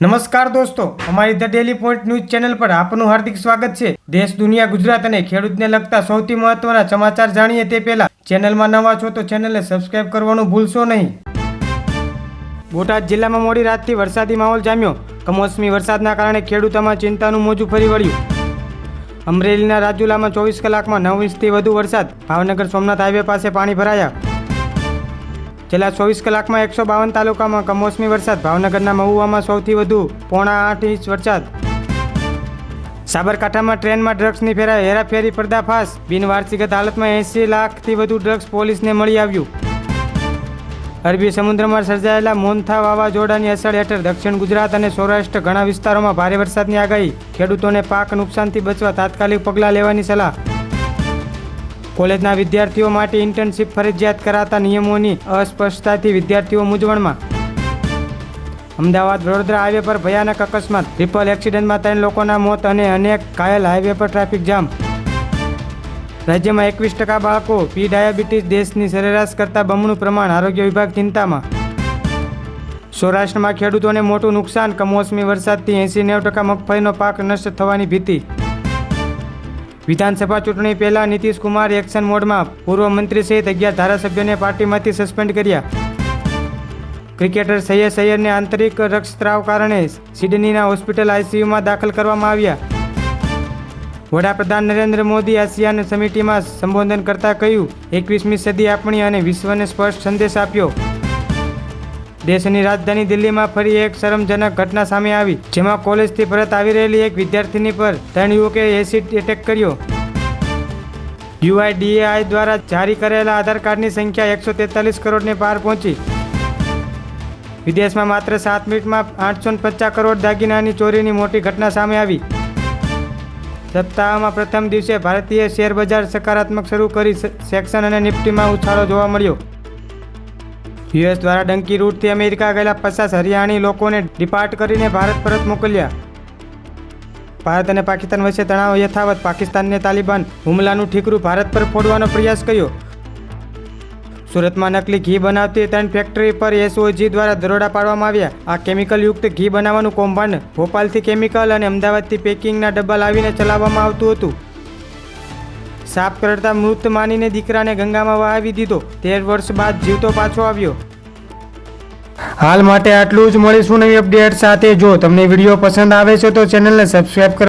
નમસ્કાર દોસ્તો, અમારી the daily point news channel પર આપનું હાર્દિક સ્વાગત છે. દેશ, દુનિયા, ગુજરાત અને ખેડૂતને લગતા સૌથી મહત્વના સમાચાર જાણીએ તે પહેલા ચેનલમાં નવા છો તો ચેનલને સબસ્ક્રાઇબ કરવાનું ભૂલશો નહીં. બોટાદ જિલ્લામાં મોડી રાતથી વરસાદી માહોલ જામ્યો. કમોસમી વરસાદના કારણે ખેડૂતોમાં ચિંતાનું મોજું ફરી વળ્યું. અમરેલીના રાજુલામાં ચોવીસ કલાકમાં નવ ઇંચથી વધુ વરસાદ. ભાવનગર, સોમનાથ હાઈવે પાસે પાણી ભરાયા. છેલ્લા ચોવીસ કલાકમાં એકસો બાવન તાલુકામાં કમોસમી વરસાદ. ભાવનગરના મહુવામાં સૌથી વધુ પોણા આઠ ઇંચ વરસાદ. સાબરકાંઠામાં ટ્રેનમાં ડ્રગ્સની ફેરા હેરાફેરી પર્દાફાશ. બિનવારસીગત હાલતમાં એંસી લાખથી વધુ ડ્રગ્સ પોલીસને મળી આવ્યું. અરબી સમુદ્રમાં સર્જાયેલા મોન્થા વાવાઝોડાની અસર હેઠળ દક્ષિણ ગુજરાત અને સૌરાષ્ટ્ર ઘણા વિસ્તારોમાં ભારે વરસાદની આગાહી. ખેડૂતોને પાક નુકસાનથી બચવા તાત્કાલિક પગલાં લેવાની સલાહ. કોલેજના વિદ્યાર્થીઓ માટે ઇન્ટર્નશીપ ફરજિયાત કરાતા નિયમોની અસ્પષ્ટતાથી વિદ્યાર્થીઓ મૂંઝવણમાં. અમદાવાદ વડોદરા હાઈવે પર ભયાનક અકસ્માત, ટ્રિપલ એક્સિડન્ટમાં ત્રણ લોકોના મોત અને અનેક ઘાયલ હાઈવે પર ટ્રાફિક જામ. રાજ્યમાં એકવીસ ટકા બાળકો પી ડાયાબિટીસ દેશની સરેરાશ કરતાં બમણું પ્રમાણ, આરોગ્ય વિભાગ ચિંતામાં. સૌરાષ્ટ્રમાં ખેડૂતોને મોટું નુકસાન, કમોસમી વરસાદથી એંસી નેવ ટકા મગફળીનો પાક નષ્ટ થવાની ભીતિ. વિધાનસભા ચૂંટણી પહેલા કુમાર એક્શન મોડમાં પૂર્વ મંત્રી સહિત અગિયાર ધારાસભ્યોને પાર્ટીમાંથી સસ્પેન્ડ કર્યા. ક્રિકેટર સૈયદ સૈયદને આંતરિક રક્તસ્ત્રાવ કારણે સિડનીના હોસ્પિટલ આઈસીયુમાં દાખલ કરવામાં આવ્યા. વડાપ્રધાન નરેન્દ્ર મોદી આસિયાન સમિટીમાં સંબોધન કરતા કહ્યું, એકવીસમી સદી આપણી અને વિશ્વને સ્પષ્ટ સંદેશ આપ્યો. દેશની રાજધાની દિલ્હીમાં ફરી એક શરમજનક ઘટના સામે આવી, જેમાં કોલેજથી પરત આવી રહેલી એક વિદ્યાર્થીની પર ત્રણ યુવકે એસિડ એટેક કર્યો. યુઆઈડીએઆઈ દ્વારા જારી કરેલા આધાર કાર્ડની સંખ્યા એકસો તેતાલીસ કરોડને પાર પહોંચી. વિદેશમાં માત્ર સાત મિનિટમાં આઠસો પચાસ કરોડ દાગીનાની ચોરીની મોટી ઘટના સામે આવી. સપ્તાહમાં પ્રથમ દિવસે ભારતીય શેર બજાર સકારાત્મક શરૂ કરી સેક્શન અને નિફ્ટીમાં ઉછાળો જોવા મળ્યો. યુએસ દ્વારા ડંકી રૂટથી અમેરિકા ગયેલા પચાસ હરિયાણી લોકોને ડિપાર્ટ કરીને ભારત પરત મોકલ્યા. ભારત અને પાકિસ્તાન વચ્ચે તણાવ યથાવત પાકિસ્તાનને તાલિબાન હુમલાનું ઠીકરું ભારત પર ફોડવાનો પ્રયાસ કર્યો. સુરતમાં નકલી ઘી બનાવતી ત્રણ ફેક્ટરી પર એસઓજી દ્વારા દરોડા પાડવામાં આવ્યા. આ કેમિકલયુક્ત ઘી બનાવવાનું કૌભાંડ ભોપાલથી કેમિકલ અને અમદાવાદથી પેકિંગના ડબ્બા લાવીને ચલાવવામાં આવતું હતું. સાપ કરડતા મૃત માનીને દીકરાને ગંગામાં વહાવી દીધો. તેર વર્ષ બાદ જીવતો પાછો આવ્યો. હાલ માટે આટલું જ મળીશું નવી અપડેટ સાથે. જો તમને વીડિયો પસંદ આવે છે તો ચેનલને સબસ્ક્રાઈબ કરો